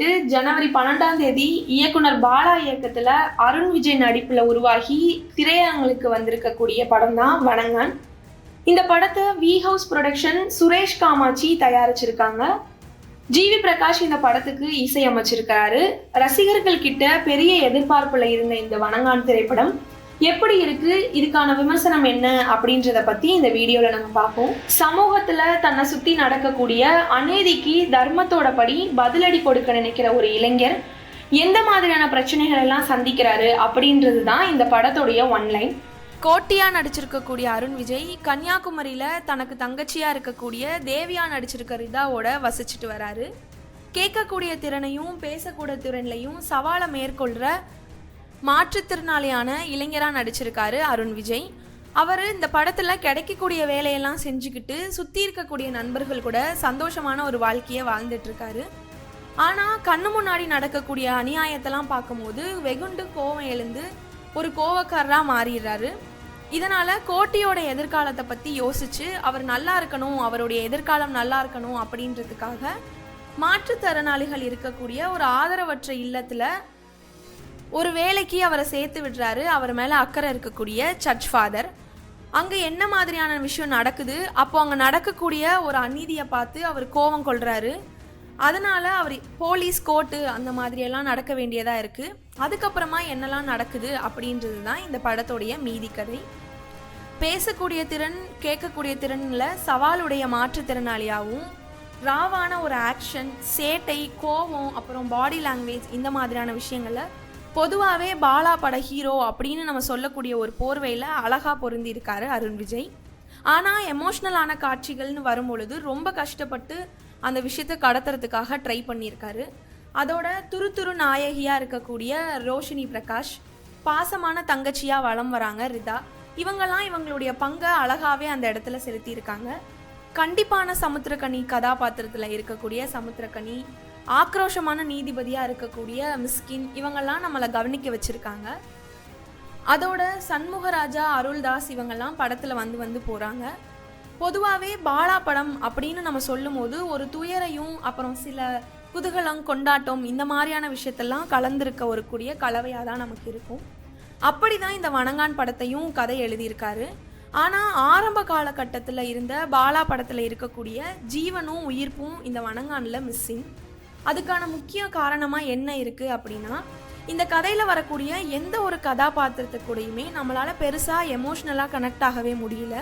வந்துட்டு ஜனவரி பன்னெண்டாம் தேதி இயக்குனர் பாலா இயக்கத்துல அருண் விஜய் நடிப்புல உருவாகி திரையரங்களுக்கு வந்திருக்கக்கூடிய படம் தான் வணங்கன். இந்த படத்தை V house production Suresh Kamatchi தயாரிச்சிருக்காங்க. GV Prakash இந்த படத்துக்கு இசையமைச்சிருக்காரு. ரசிகர்கள் கிட்ட பெரிய எதிர்பார்ப்புல இருந்த இந்த வணங்கான் திரைப்படம் எப்படி இருக்கு? இதுக்கான விமர்சனம் என்ன? அப்படின்றத பத்தி இந்த வீடியோல நம்ம பார்ப்போம். சமூகத்துல தன்னை சுத்தி நடக்கக்கூடிய அநீதிக்கு தர்மத்தோட படி பதிலடி கொடுக்க நினைக்கிற ஒரு இளைஞர் எந்த மாதிரியான பிரச்சனைகள் எல்லாம் சந்திக்கிறாரு அப்படின்றது தான் இந்த படத்துடைய ஒன்லைன் கோட்டியா நடிச்சிருக்கக்கூடிய அருண் விஜய் கன்னியாகுமரியில தனக்கு தங்கச்சியா இருக்கக்கூடிய தேவியா நடிச்சிருக்க ரிதாவோட வசிச்சுட்டு வராரு. கேட்கக்கூடிய திறனையும் பேசக்கூடிய திறன்லையும் சவாலை மேற்கொள்கிற மாற்றுத்திறனாளியான இளைஞராக நடிச்சிருக்காரு அருண் விஜய். அவர் இந்த படத்தில் கிடைக்கக்கூடிய வேலையெல்லாம் செஞ்சுக்கிட்டு சுற்றி இருக்கக்கூடிய நண்பர்கள் கூட சந்தோஷமான ஒரு வாழ்க்கையை வாழ்ந்துட்டுருக்காரு. ஆனால் கண்ணு முன்னாடி நடக்கக்கூடிய அநியாயத்தெல்லாம் பார்க்கும்போது வெகுண்டு கோவம் எழுந்து ஒரு கோவக்காரராக மாறிடுறாரு. இதனால் கோட்டியோட எதிர்காலத்தை பற்றி யோசிச்சு அவர் நல்லா இருக்கணும் அவருடைய எதிர்காலம் நல்லா இருக்கணும் அப்படின்றதுக்காக மாற்றுத்திறனாளிகள் இருக்கக்கூடிய ஒரு ஆதரவற்ற இல்லத்தில் ஒரு வேலைக்கு அவரை சேர்த்து விடுறாரு. அவர் மேலே அக்கறை இருக்கக்கூடிய சர்ச் ஃபாதர் அங்கே என்ன மாதிரியான விஷயம் நடக்குது? அப்போ அங்கே நடக்கக்கூடிய ஒரு அநீதியை பார்த்து அவர் கோபம் கொள்கிறாரு அதனால் அவர் போலீஸ் கோர்ட்டு அந்த மாதிரியெல்லாம் நடக்க வேண்டியதாக இருக்குது அதுக்கப்புறமா என்னெல்லாம் நடக்குது அப்படின்றது தான் இந்த படத்துடைய மீதி கதை. பேசக்கூடிய திறன் கேட்கக்கூடிய திறனில் சவாலுடைய மாற்றுத்திறனாளியாகவும் ராவான ஒரு ஆக்ஷன் சேட்டை கோபம் அப்புறம் பாடி லாங்குவேஜ் இந்த மாதிரியான விஷயங்களை பொதுவாகவே பாலா பட ஹீரோ அப்படின்னு நம்ம சொல்லக்கூடிய ஒரு போர்வையில் அழகாக பொருந்திருக்காரு அருண் விஜய். ஆனால் எமோஷ்னலான காட்சிகள்னு வரும்பொழுது ரொம்ப கஷ்டப்பட்டு அந்த விஷயத்தை கடத்துறதுக்காக ட்ரை பண்ணியிருக்காரு. அதோட துரு துரு நாயகியாக இருக்கக்கூடிய ரோஷினி பிரகாஷ் பாசமான தங்கச்சியாக வலம் வராங்க ரிதா. இவங்கெல்லாம் இவங்களுடைய பங்கை அழகாவே அந்த இடத்துல செலுத்தியிருக்காங்க. கண்டிப்பான சமுத்திரக்கனி கதாபாத்திரத்தில் இருக்கக்கூடிய சமுத்திரக்கனி ஆக்ரோஷமான நீதிபதியாக இருக்கக்கூடிய மிஸ்கின் இவங்கெல்லாம் நம்மளை கவனிக்க வச்சுருக்காங்க. அதோட சண்முகராஜா அருள்தாஸ் இவங்கெல்லாம் படத்தில் வந்து வந்து போகிறாங்க பொதுவாகவே பாலா படம் அப்படின்னு நம்ம சொல்லும்போது ஒரு துயரையும் அப்புறம் சில குதூகலம் கொண்டாட்டம் இந்த மாதிரியான விஷயத்தெல்லாம் கலந்திருக்க ஒரு கூடிய கலவையாக தான் நமக்கு இருக்கும். அப்படி தான் இந்த வணங்கான் படத்தையும் கதை எழுதியிருக்காரு. ஆனால் ஆரம்ப காலகட்டத்தில் இருந்த பாலா படத்தில் இருக்கக்கூடிய ஜீவனும் உயிர்ப்பும் இந்த வணங்கானில் மிஸ்ஸிங் அதுக்கான முக்கிய காரணமாக என்ன இருக்குது அப்படின்னா இந்த கதையில் வரக்கூடிய எந்த ஒரு கதாபாத்திரத்துக்கூடையுமே நம்மளால் பெருசாக எமோஷ்னலாக கனெக்ட் ஆகவே முடியல.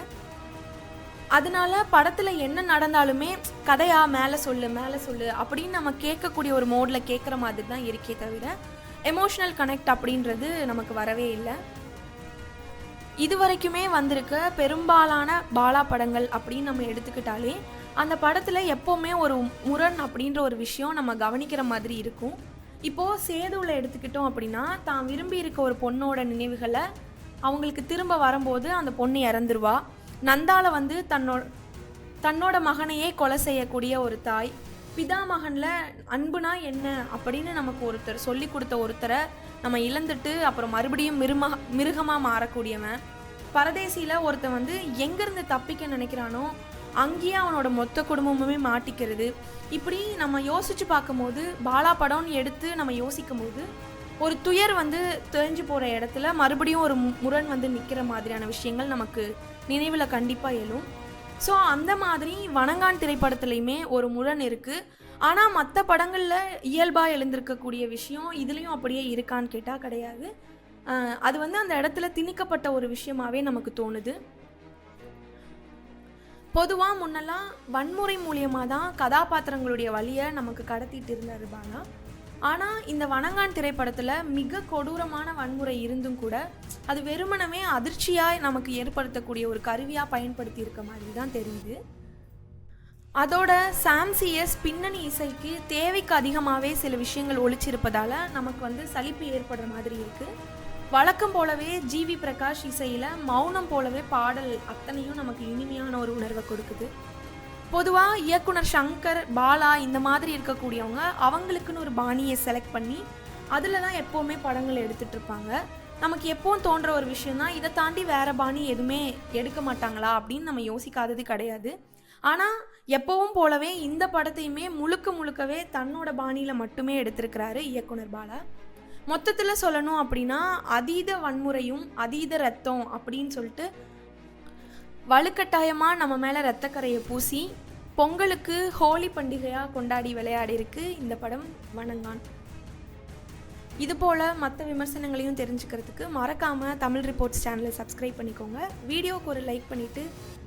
அதனால படத்தில் என்ன நடந்தாலுமே கதையா மேலே சொல்லு மேலே சொல்லு அப்படின்னு நம்ம கேட்கக்கூடிய ஒரு மோடில் கேட்குற மாதிரி தான் இருக்கே தவிர எமோஷ்னல் கனெக்ட் அப்படின்றது நமக்கு வரவே இல்லை. இது வரைக்குமே வந்திருக்க பெரும்பாலான பாலா படங்கள் அப்படின்னு நம்ம எடுத்துக்கிட்டாலே அந்த படத்தில் எப்போவுமே ஒரு முரண் அப்படின்ற ஒரு விஷயம் நம்ம கவனிக்கிற மாதிரி இருக்கும். இப்போது சேதுவில் எடுத்துக்கிட்டோம் அப்படின்னா தான் விரும்பி இருக்க ஒரு பொண்ணோட நினைவுகளை அவங்களுக்கு திரும்ப வரும்போது அந்த பொண்ணு இறந்துருவா. நந்தால வந்து தன்னோட தன்னோட மகனையே கொலை செய்யக்கூடிய ஒரு தாய். பிதா மகனில் அன்புனா என்ன அப்படின்னு நமக்கு ஒருத்தர் சொல்லி கொடுத்த ஒருத்தரை நம்ம இழந்துட்டு அப்புறம் மறுபடியும் மிரும மிருகமாக மாறக்கூடியவன். பரதேசியில் ஒருத்தன் வந்து எங்கேருந்து தப்பிக்க நினைக்கிறானோ அங்கேயே அவனோட மொத்த குடும்பமுமே மாட்டிக்கிறது. இப்படி நம்ம யோசிச்சு பார்க்கும்போது பாலா படம்னு எடுத்து நம்ம யோசிக்கும் போது ஒரு துயர் வந்து தெரிஞ்சு போகிற இடத்துல மறுபடியும் ஒரு முரண் வந்து நிற்கிற மாதிரியான விஷயங்கள் நமக்கு நினைவில் கண்டிப்பாக எழும். ஸோ அந்த மாதிரி வணங்கான் திரைப்படத்துலையுமே ஒரு முரண் இருக்குது ஆனால் மற்ற படங்களில் இயல்பாக எழுந்திருக்கக்கூடிய விஷயம் இதுலேயும் அப்படியே இருக்கான்னு கேட்டால் கிடையாது. அது வந்து அந்த இடத்துல திணிக்கப்பட்ட ஒரு விஷயமாவே நமக்கு தோணுது. பொதுவாக முன்னெல்லாம் வன்முறை மூலியமாக தான் கதாபாத்திரங்களுடைய வழியை நமக்கு கடத்திட்டு இருந்தார் பாலா. ஆனால் இந்த வணங்கான் திரைப்படத்தில் மிக கொடூரமான வன்முறை இருந்தும் கூட அது வெறுமனமே அதிர்ச்சியாக நமக்கு ஏற்படுத்தக்கூடிய ஒரு கருவியாக பயன்படுத்தி இருக்க மாதிரி தான் தெரியுது. அதோட சாம்சிஎஸ் பின்னணி இசைக்கு தேவைக்கு அதிகமாகவே சில விஷயங்கள் ஒழிச்சிருப்பதால் நமக்கு வந்து சலிப்பு ஏற்படுற மாதிரி இருக்குது வழக்கம் போலவே ஜிவி பிரகாஷ் இசையில் மௌனம் போலவே பாடல் அத்தனையும் நமக்கு இனிமையான ஒரு உணர்வை கொடுக்குது. பொதுவாக இயக்குனர் சங்கர் பாலா இந்த மாதிரி இருக்கக்கூடியவங்க அவங்களுக்குன்னு ஒரு பாணியை செலக்ட் பண்ணி அதில் தான் எப்போவுமே படங்கள் எடுத்துகிட்ருப்பாங்க நமக்கு எப்பவும் தோன்ற ஒரு விஷயம்னா இதை தாண்டி வேறு பாணி எதுவுமே எடுக்க மாட்டாங்களா அப்படின்னு நம்ம யோசிக்காதது கிடையாது. ஆனால் எப்பவும் போலவே இந்த படத்தையுமே முழுக்க முழுக்கவே தன்னோட பாணியில் மட்டுமே எடுத்திருக்கிறாரு இயக்குனர் பாலா. மொத்தத்தில் சொல்லணும் அப்படின்னா அதீத வன்முறையும் அதீத ரத்தம் அப்படின்னு சொல்லிட்டு வலுக்கட்டாயமாக நம்ம மேலே ரத்தக்கரையை பூசி பொங்கலுக்கு ஹோலி பண்டிகையாக கொண்டாடி விளையாடி இருக்கு இந்த படம் வணங்கான். இதுபோல் மற்ற விமர்சனங்களையும் தெரிஞ்சுக்கிறதுக்கு மறக்காமல் தமிழ் ரிப்போர்ட்ஸ் சேனலை சப்ஸ்கிரைப் பண்ணிக்கோங்க. வீடியோவுக்கு ஒரு லைக் பண்ணிவிட்டு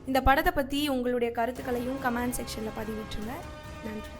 இந்த படத்தை பற்றி உங்களுடைய கருத்துக்களையும் கமெண்ட் செக்ஷனில் பதிவிட்டுருங்க. நன்றி.